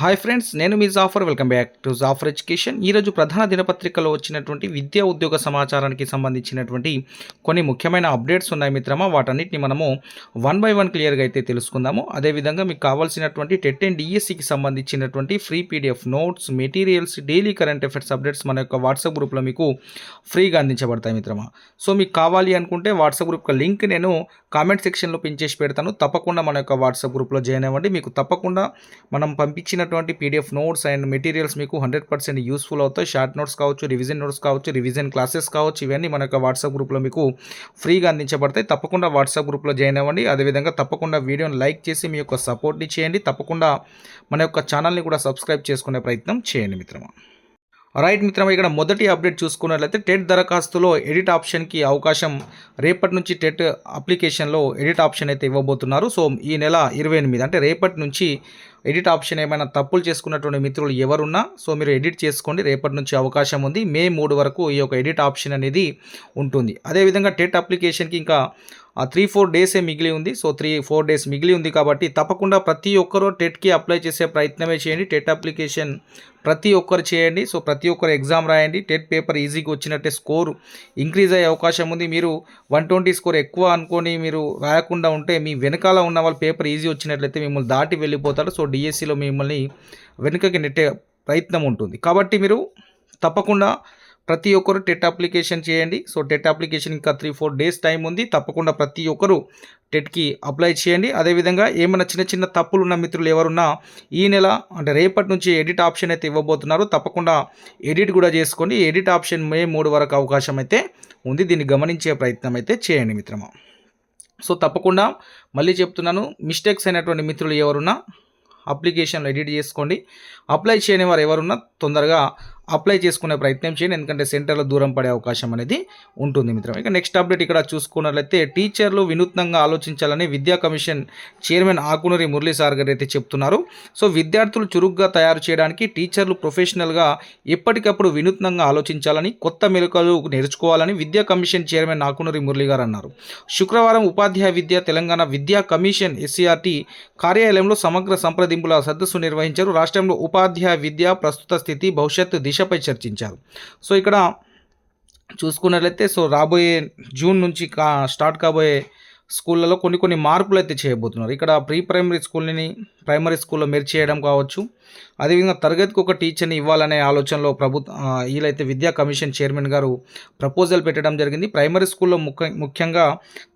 Hi friends నేను మీ Jafar welcome back to Jafar education ఈరోజు ప్రధాన దినపత్రికలో వచ్చినటువంటి విద్యా ఉద్యోగ సమాచారానికి సంబంధించినటువంటి కొన్ని ముఖ్యమైన అప్డేట్స్ ఉన్నాయి మిత్రమా. వాటన్నిటిని మనము వన్ బై వన్ క్లియర్గా అయితే తెలుసుకుందాము. అదేవిధంగా మీకు కావాల్సినటువంటి టెట్ అండ్ డిఎస్సికి సంబంధించినటువంటి free PDF notes materials daily current affairs updates మన యొక్క వాట్సాప్ గ్రూప్లో మీకు ఫ్రీగా అందించబడతాయి మిత్రమా. సో మీకు కావాలి అనుకుంటే వాట్సాప్ గ్రూప్ లింక్ నేను కామెంట్ సెక్షన్లో పిన్ చేసి పెడతాను. తప్పకుండా మన యొక్క వాట్సాప్ గ్రూప్లో జాయిన్ అవ్వండి. మీకు తప్పకుండా మనం పంపించిన ఇచ్చినటువంటి పీడిఎఫ్ నోట్స్ అండ్ మెటీరియల్స్ మీకు హండ్రెడ్ పర్సెంట్ యూస్ఫుల్ అవుతాయి. షార్ట్ నోట్స్ కావచ్చు రివిజన్ నోట్స్ కావచ్చు రివిజన్ క్లాసెస్ కావచ్చు ఇవన్నీ మన యొక్క వాట్సాప్ గ్రూప్లో మీకు ఫ్రీగా అందించబడతాయి. తప్పకుండా వాట్సాప్ గ్రూప్లో జాయిన్ అవ్వండి. అదేవిధంగా తప్పకుండా వీడియోని లైక్ చేసి మీ యొక్క సపోర్ట్ని చేయండి. తప్పకుండా మన యొక్క ఛానల్ని కూడా సబ్స్క్రైబ్ చేసుకునే ప్రయత్నం చేయండి మిత్రమా. రైట్ మిత్రమా ఇక్కడ మొదటి అప్డేట్ చూసుకున్నట్లయితే టెట్ దరఖాస్తులో ఎడిట్ ఆప్షన్కి అవకాశం రేపటి నుంచి టెట్ అప్లికేషన్లో ఎడిట్ ఆప్షన్ అయితే ఇవ్వబోతున్నారు. సో ఈ నెల ఇరవై ఎనిమిది అంటే రేపటి నుంచి ఎడిట్ ఆప్షన్ ఏమైనా తప్పులు చేసుకున్నటువంటి మిత్రులు ఎవరున్నా సో మీరు ఎడిట్ చేసుకోండి రేపటి నుంచి అవకాశం ఉంది. మే మూడు వరకు ఈ యొక్క ఎడిట్ ఆప్షన్ అనేది ఉంటుంది. అదేవిధంగా టెట్ అప్లికేషన్కి ఇంకా త్రీ ఫోర్ డేసే మిగిలి ఉంది. సో త్రీ ఫోర్ డేస్ మిగిలి ఉంది కాబట్టి తప్పకుండా ప్రతి ఒక్కరూ టెట్కి అప్లై చేసే ప్రయత్నమే చేయండి. టెట్ అప్లికేషన్ ప్రతి ఒక్కరు చేయండి. సో ప్రతి ఒక్కరు ఎగ్జామ్ రాయండి. టెట్ పేపర్ ఈజీగా వచ్చినట్టే స్కోర్ ఇంక్రీజ్ అయ్యే అవకాశం ఉంది. మీరు వన్ ట్వంటీ స్కోర్ ఎక్కువ అనుకొని మీరు రాయకుండా ఉంటే మీ వెనకాల ఉన్న వాళ్ళు పేపర్ ఈజీ వచ్చినట్లయితే మిమ్మల్ని దాటి వెళ్ళిపోతారు. సో డిఎస్సిలో మిమ్మల్ని వెనుకకి నెట్టే ప్రయత్నం ఉంటుంది. కాబట్టి మీరు తప్పకుండా ప్రతి ఒక్కరు టెట్ అప్లికేషన్ చేయండి. సో టెట్ అప్లికేషన్ ఇంకా త్రీ ఫోర్ డేస్ టైం ఉంది. తప్పకుండా ప్రతి ఒక్కరు టెట్కి అప్లై చేయండి. అదేవిధంగా ఏమైనా చిన్న చిన్న తప్పులు ఉన్న మిత్రులు ఎవరున్నా ఈ నెల అంటే రేపటి నుంచి ఎడిట్ ఆప్షన్ అయితే ఇవ్వబోతున్నారు. తప్పకుండా ఎడిట్ కూడా చేసుకోండి. ఎడిట్ ఆప్షన్ మే మూడు వరకు అవకాశం అయితే ఉంది. దీన్ని గమనించే ప్రయత్నం అయితే చేయండి మిత్రమా. సో తప్పకుండా మళ్ళీ చెప్తున్నాను. మిస్టేక్స్ అయినటువంటి మిత్రులు ఎవరున్నా అప్లికేషన్లో ఎడిట్ చేసుకోండి. అప్లై చేయని వారు ఎవరున్నా తొందరగా అప్లై చేసుకునే ప్రయత్నం చేయండి. ఎందుకంటే సెంటర్లో దూరం పడే అవకాశం అనేది ఉంటుంది మిత్రం ఇక నెక్స్ట్ అప్డేట్ ఇక్కడ చూసుకున్నట్లయితే టీచర్లు వినూత్నంగా ఆలోచించాలని విద్యా commission chairman Akunuri Murali sir garu అయితే చెప్తున్నారు. సో విద్యార్థులు చురుగ్గా తయారు చేయడానికి టీచర్లు ప్రొఫెషనల్గా ఎప్పటికప్పుడు వినూత్నంగా ఆలోచించాలని కొత్త మెలకువలు నేర్చుకోవాలని విద్యా కమిషన్ చైర్మన్ ఆకునూరి మురళి గారు అన్నారు. శుక్రవారం ఉపాధ్యాయ విద్య తెలంగాణ విద్యా కమిషన్ ఎస్సీఆర్టీ కార్యాలయంలో సమగ్ర సంప్రదింపుల సదస్సు నిర్వహించారు. రాష్ట్రంలో ఉపాధ్యాయ విద్య ప్రస్తుత స్థితి భవిష్యత్తు దిశపై చర్చించారు. సో ఇక్కడ చూసుకున్నట్లయితే సో రాబోయే జూన్ నుంచి కా స్టార్ట్ కాబోయే స్కూళ్ళలో కొన్ని కొన్ని మార్పులు అయితే చేయబోతున్నారు. ఇక్కడ ప్రీ ప్రైమరీ స్కూల్ని ప్రైమరీ స్కూల్లో మెరి చేయడం కావచ్చు. అదేవిధంగా తరగతికి ఒక టీచర్ని ఇవ్వాలనే ఆలోచనలో ప్రభుత్వ వీళ్ళైతే విద్యా కమిషన్ చైర్మన్ గారు ప్రపోజల్ పెట్టడం జరిగింది. ప్రైమరీ స్కూల్లో ముఖ్య ముఖ్యంగా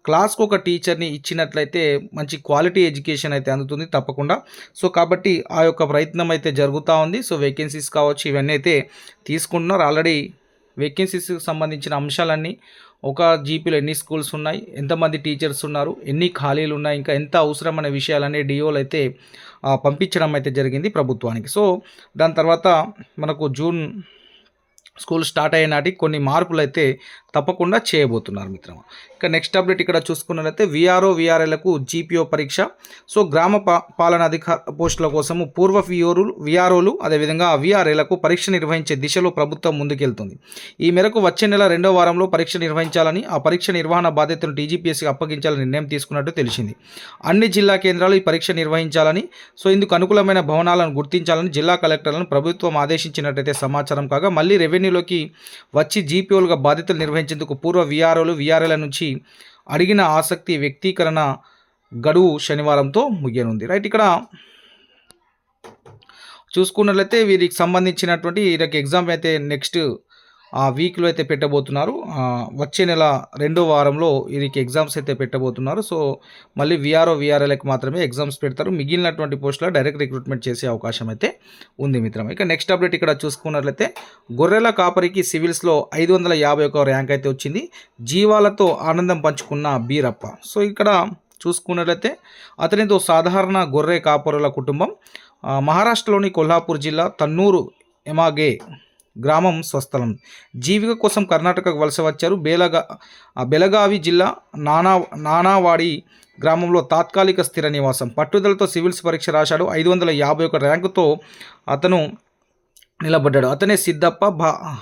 క్లాస్కి ఒక టీచర్ని ఇచ్చినట్లయితే మంచి క్వాలిటీ ఎడ్యుకేషన్ అయితే అందుతుంది తప్పకుండా. సో కాబట్టి ఆ యొక్క ప్రయత్నం అయితే జరుగుతూ ఉంది. సో వేకెన్సీస్ కావచ్చు ఇవన్నీ అయితే తీసుకుంటున్నారు. ఆల్రెడీ వేకెన్సీస్కి సంబంధించిన అంశాలన్నీ ఒక జీపీలో ఎన్ని స్కూల్స్ ఉన్నాయి ఎంతమంది టీచర్స్ ఉన్నారు ఎన్ని ఖాళీలు ఉన్నాయి ఇంకా ఎంత అవసరం అనే విషయాలనే డిఓలు అయితే పంపించడం అయితే జరిగింది ప్రభుత్వానికి. సో దాని తర్వాత మనకు జూన్ స్కూల్ స్టార్ట్ అయ్యే నాటికి కొన్ని మార్పులు అయితే తప్పకుండా చేయబోతున్నారు మిత్రమా. ఇక నెక్స్ట్ అప్డేట్ ఇక్కడ చూసుకున్నట్లయితే విఆర్ఓ విఆర్ఎలకు జీపీఓ పరీక్ష. సో గ్రామ పాలన అధికార పోస్టుల కోసము పూర్వ విఓరులు విఆర్ఓలు అదేవిధంగా విఆర్ఏలకు పరీక్ష నిర్వహించే దిశలో ప్రభుత్వం ముందుకెళ్తుంది. ఈ మేరకు వచ్చే నెల రెండో వారంలో పరీక్ష నిర్వహించాలని ఆ పరీక్ష నిర్వహణ బాధ్యతను డీజీపీఎస్కి అప్పగించాలని నిర్ణయం తీసుకున్నట్టు తెలిసింది. అన్ని జిల్లా కేంద్రాలు ఈ పరీక్ష నిర్వహించాలని సో ఇందుకు అనుకూలమైన భవనాలను గుర్తించాలని జిల్లా కలెక్టర్లను ప్రభుత్వం ఆదేశించినట్టయితే సమాచారం కాగా మళ్ళీ రెవెన్యూలోకి వచ్చి జీపీఓలుగా బాధ్యతలు నిర్వహించేందుకు పూర్వ విఆర్ఓలు విఆర్ఎల నుంచి అడిగిన ఆసక్తి వ్యక్తీకరణ గడువు శనివారంతో ముగియనుంది. రైట్ ఇక్కడ చూసుకున్నట్లయితే వీరికి సంబంధించినటువంటి వీరికి ఎగ్జామ్ అయితే నెక్స్ట్ ఆ వీక్లో అయితే పెట్టబోతున్నారు. వచ్చే నెల రెండో వారంలో వీరికి ఎగ్జామ్స్ అయితే పెట్టబోతున్నారు. సో మళ్ళీ విఆర్ఓ విఆర్ఎల్కి మాత్రమే ఎగ్జామ్స్ పెడతారు. మిగిలినటువంటి పోస్టులో డైరెక్ట్ రిక్రూట్మెంట్ చేసే అవకాశం అయితే ఉంది మిత్రం ఇక నెక్స్ట్ అప్డేట్ ఇక్కడ చూసుకున్నట్లయితే గొర్రెల కాపరికి సివిల్స్లో ఐదు వందల యాభై ఒక ర్యాంక్ అయితే వచ్చింది. జీవాలతో ఆనందం పంచుకున్న బీరప్ప. సో ఇక్కడ చూసుకున్నట్లయితే అతనితో సాధారణ గొర్రె కాపరుల కుటుంబం. మహారాష్ట్రలోని కొల్హాపూర్ జిల్లా తన్నూరు ఎమాగే గ్రామం స్వస్థలం. జీవిక కోసం కర్ణాటకకు వలస వచ్చారు. బేలగా బెలగావి జిల్లా నానా నానావాడి గ్రామంలో తాత్కాలిక స్థిర నివాసం. పట్టుదలతో సివిల్స్ పరీక్ష రాశాడు. ఐదు వందల యాభై ఒక ర్యాంకుతో అతను నిలబడ్డాడు. అతనే సిద్ధప్ప భా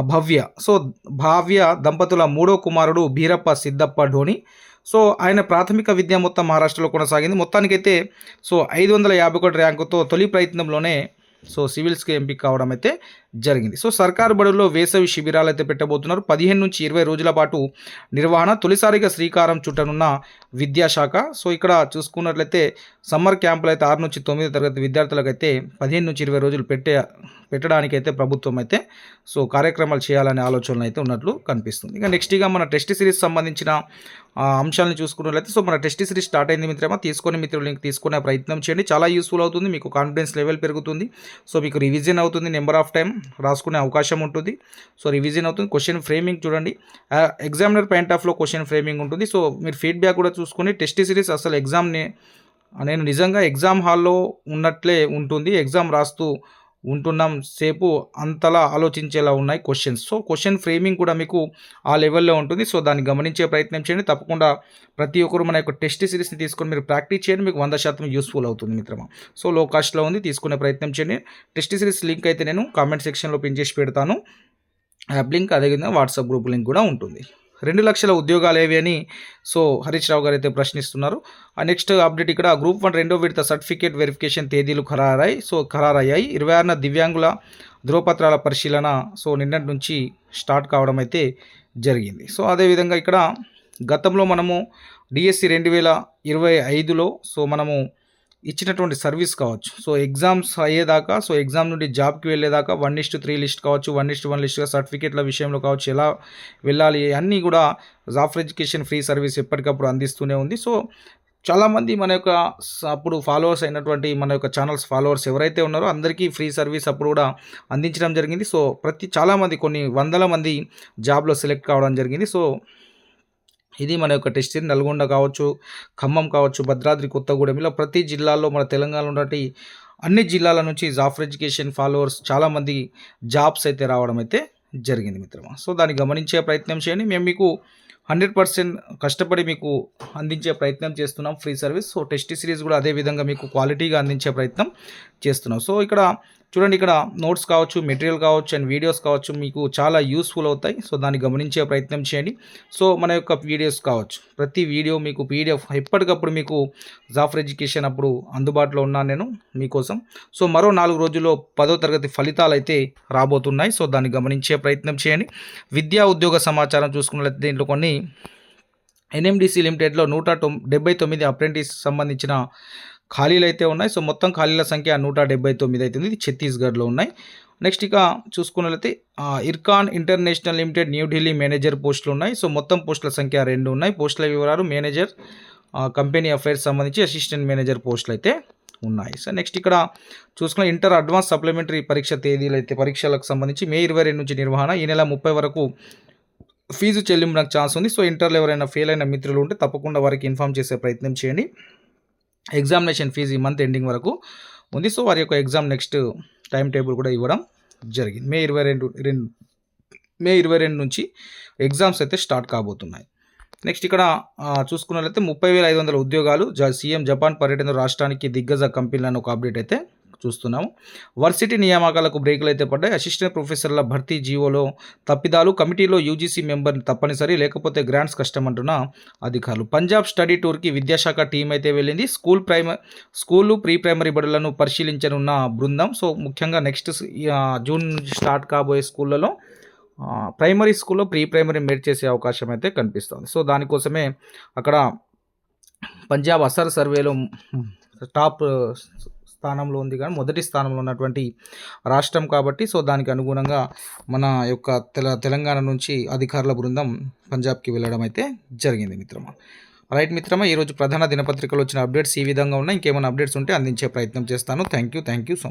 భవ్య. సో భావ్య దంపతుల మూడో కుమారుడు బీరప్ప సిద్ధప్ప ధోని. సో ఆయన ప్రాథమిక విద్య మొత్తం మహారాష్ట్రలో కొనసాగింది. మొత్తానికైతే సో ఐదు వందల యాభై ఒకటి ర్యాంకుతో తొలి ప్రయత్నంలోనే సో సివిల్స్కి ఎంపిక కావడం అయితే జరిగింది. సో సర్కారు బడుల్లో వేసవి శిబిరాలు అయితే పెట్టబోతున్నారు. పదిహేను నుంచి ఇరవై రోజుల పాటు నిర్వహణ తొలిసారిగా శ్రీకారం చుట్టనున్న విద్యాశాఖ. సో ఇక్కడ చూసుకున్నట్లయితే సమ్మర్ క్యాంపులు అయితే ఆరు నుంచి తొమ్మిది తరగతి విద్యార్థులకు అయితే పదిహేను నుంచి ఇరవై రోజులు పెట్టే పెట్టడానికి అయితే ప్రభుత్వం అయితే సో కార్యక్రమాలు చేయాలనే ఆలోచనలు అయితే ఉన్నట్లు కనిపిస్తుంది. ఇక నెక్స్ట్ ఇక మన టెస్ట్ సిరీస్ సంబంధించిన అంశాలను చూసుకున్నట్లయితే సో మన టెస్ట్ సిరీస్ స్టార్ట్ అయింది మిత్రమా తీసుకొని మిత్రులు లింక్ తీసుకునే ప్రయత్నం చేయండి. చాలా యూస్ఫుల్ అవుతుంది మీకు కాన్ఫిడెన్స్ లెవెల్ పెరుగుతుంది. సో మీకు రివిజన్ అవుతుంది నెంబర్ ఆఫ్ టైం రాసుకునే అవకాశం ఉంటుంది. సో రివిజన్ అవుతుంది. క్వశ్చన్ ఫ్రేమింగ్ చూడండి. ఎగ్జామినర్ పాయింట్ ఆఫ్లో క్వశ్చన్ ఫ్రేమింగ్ ఉంటుంది. సో మీరు ఫీడ్బ్యాక్ కూడా చూసుకొని టెస్ట్ సిరీస్ అసలు ఎగ్జామ్ని నేను నిజంగా ఎగ్జామ్ హాల్లో ఉన్నట్లే ఉంటుంది. ఎగ్జామ్ రాస్తూ ఉంటున్నాం సేపు అంతలా ఆలోచించేలా ఉన్నాయి క్వశ్చన్స్ సో క్వశ్చన్ ఫ్రేమింగ్ కూడా మీకు ఆ లెవెల్లో ఉంటుంది. సో దాన్ని గమనించే ప్రయత్నం చేయండి. తప్పకుండా ప్రతి ఒక్కరు మన యొక్క టెస్ట్ సిరీస్ని తీసుకొని మీరు ప్రాక్టీస్ చేయండి. మీకు వంద శాతం యూస్ఫుల్ అవుతుంది మిత్రమా. సో లో కాస్ట్లో ఉంది. తీసుకునే ప్రయత్నం చేయండి. టెస్ట్ సిరీస్ లింక్ అయితే నేను కామెంట్ సెక్షన్లో పిన్ చేసి పెడతాను. యాప్ లింక్ అదేవిధంగా వాట్సాప్ గ్రూప్ లింక్ కూడా ఉంటుంది. రెండు లక్షల ఉద్యోగాలు ఏవి అని సో హరీష్ రావు గారు అయితే ప్రశ్నిస్తున్నారు. ఆ నెక్స్ట్ అప్డేట్ ఇక్కడ గ్రూప్ వన్ రెండో విడత సర్టిఫికేట్ వెరిఫికేషన్ తేదీలు ఖరారాయి సో ఖరారయ్యాయి. ఇరవై ఆరున దివ్యాంగుల ధృవపత్రాల పరిశీలన సో నిన్నటి నుంచి స్టార్ట్ కావడం అయితే జరిగింది. సో అదేవిధంగా ఇక్కడ గతంలో మనము డిఎస్సి రెండు వేల ఇరవై ఐదులో సో మనము ఇచ్చినటువంటి సర్వీస్ కావచ్చు. సో ఎగ్జామ్స్ అయ్యేదాకా సో ఎగ్జామ్ నుండి జాబ్కి వెళ్ళేదాకా one is to three list కావచ్చు వన్ ఇస్ట్ వన్ లిస్ట్గా సర్టిఫికేట్ల విషయంలో కావచ్చు ఎలా వెళ్ళాలి అన్నీ కూడా జాఫర్ ఎడ్యుకేషన్ ఫ్రీ సర్వీస్ ఎప్పటికప్పుడు అందిస్తూనే ఉంది. సో చాలామంది మన యొక్క అప్పుడు ఫాలోవర్స్ అయినటువంటి మన యొక్క ఛానల్స్ ఫాలోవర్స్ ఎవరైతే ఉన్నారో అందరికీ ఫ్రీ సర్వీస్ అప్పుడు కూడా అందించడం జరిగింది. సో ప్రతి చాలామంది కొన్ని వందల మంది జాబ్లో సెలెక్ట్ కావడం జరిగింది. సో ఇది మన యొక్క టెస్ట్ నల్గొండ కావచ్చు ఖమ్మం కావచ్చు భద్రాద్రి కొత్తగూడెం ఇలా ప్రతి జిల్లాలో మన తెలంగాణలో ఉన్నటి అన్ని జిల్లాల నుంచి జాఫర్ ఎడ్యుకేషన్ ఫాలోవర్స్ చాలామంది జాబ్స్ అయితే రావడం అయితే జరిగింది మిత్రమా. సో దాన్ని గమనించే ప్రయత్నం చేయండి. మేము మీకు హండ్రెడ్ పర్సెంట్ కష్టపడి మీకు అందించే ప్రయత్నం చేస్తున్నాం free service so test series కూడా అదే విధంగా మీకు క్వాలిటీగా అందించే ప్రయత్నం చేస్తున్నాం. సో ఇక్కడ చూడండి ఇక్కడ నోట్స్ కావచ్చు మెటీరియల్ కావచ్చు అండ్ వీడియోస్ కావచ్చు మీకు చాలా యూస్ఫుల్ అవుతాయి. సో దాన్ని గమనించే ప్రయత్నం చేయండి. సో మన యొక్క వీడియోస్ కావచ్చు ప్రతి వీడియో మీకు పీడిఎఫ్ ఎప్పటికప్పుడు మీకు జాఫర్ ఎడ్యుకేషన్ అప్పుడు అందుబాటులో ఉన్నాను నేను మీకోసం. సో మరో నాలుగు రోజుల్లో పదో తరగతి ఫలితాలు అయితే రాబోతున్నాయి. సో దాన్ని గమనించే ప్రయత్నం చేయండి. విద్యా ఉద్యోగ సమాచారం చూసుకున్నట్లయితే దీంట్లో కొన్ని ఎన్ఎండిసి లిమిటెడ్లో నూట తొమ్ డెబ్బై తొమ్మిది అప్రెంటిస్ సంబంధించిన ఖాళీలు అయితే ఉన్నాయి. సో మొత్తం ఖాళీల సంఖ్య నూట డెబ్బై తొమ్మిది అవుతుంది ఇది ఛత్తీస్గఢ్లో ఉన్నాయి. నెక్స్ట్ ఇక చూసుకున్నట్లయితే IRCON international limited New Delhi manager పోస్టులు ఉన్నాయి. సో మొత్తం పోస్టుల సంఖ్య రెండు ఉన్నాయి. పోస్టుల వివరాలు మేనేజర్ కంపెనీ అఫైర్స్ సంబంధించి అసిస్టెంట్ మేనేజర్ పోస్టులు అయితే ఉన్నాయి. సో నెక్స్ట్ ఇక్కడ చూసుకున్న ఇంటర్ అడ్వాన్స్ సప్లిమెంటరీ పరీక్ష తేదీలు అయితే పరీక్షలకు సంబంధించి మే ఇరవై రెండు నుంచి నిర్వహణ ఈ నెల ముప్పై వరకు ఫీజు చెల్లింపునకు ఛాన్స్ ఉంది. సో ఇంటర్లో ఎవరైనా ఫెయిల్ అయిన మిత్రులు ఉంటే తప్పకుండా వారికి ఇన్ఫామ్ చేసే ప్రయత్నం చేయండి. ఎగ్జామినేషన్ ఫీజు ఈ మంత్ ఎండింగ్ వరకు ఉంది. సో వారి యొక్క ఎగ్జామ్ నెక్స్ట్ టైం టేబుల్ కూడా ఇవ్వడం జరిగింది. మే ఇరవై రెండు రెండు మే ఇరవై రెండు నుంచి ఎగ్జామ్స్ అయితే స్టార్ట్ కాబోతున్నాయి. నెక్స్ట్ ఇక్కడ చూసుకున్నట్లయితే ముప్పై వేల ఐదు వందల ఉద్యోగాలు జ సీఎం జపాన్ పర్యటన రాష్ట్రానికి దిగ్గజ కంపెనీలను ఒక అప్డేట్ అయితే చూస్తున్నాము. వర్సిటీ నియామకాలకు బ్రేకులు అయితే పడ్డాయి. అసిస్టెంట్ ప్రొఫెసర్ల భర్తీ జీవోలో తప్పిదాలు కమిటీలో యూజీసీ మెంబర్ తప్పనిసరి లేకపోతే గ్రాంట్స్ కష్టమంటున్న అధికారులు. పంజాబ్ స్టడీ టూర్కి విద్యాశాఖ టీం అయితే వెళ్ళింది. స్కూల్ ప్రైమ స్కూలు ప్రీ ప్రైమరీ బడులను పరిశీలించనున్న బృందం. సో ముఖ్యంగా నెక్స్ట్ జూన్ నుంచి స్టార్ట్ కాబోయే స్కూళ్ళలో ప్రైమరీ స్కూల్లో ప్రీ ప్రైమరీ మెరిట్ చేసే అవకాశం అయితే కనిపిస్తుంది. సో దానికోసమే అక్కడ పంజాబ్ అసర్ సర్వేలో టాప్ స్థానంలో ఉంది కానీ మొదటి స్థానంలో ఉన్నటువంటి రాష్ట్రం కాబట్టి సో దానికి అనుగుణంగా మన యొక్క తెల తెలంగాణ నుంచి అధికారుల బృందం పంజాబ్కి వెళ్ళడం అయితే జరిగింది మిత్రమా. రైట్ మిత్రమా ఈరోజు ప్రధాన దినపత్రికలో వచ్చిన అప్డేట్స్ ఈ విధంగా ఉన్నాయి. ఇంకేమైనా అప్డేట్స్ ఉంటే అందించే ప్రయత్నం చేస్తాను. Thank you thank you so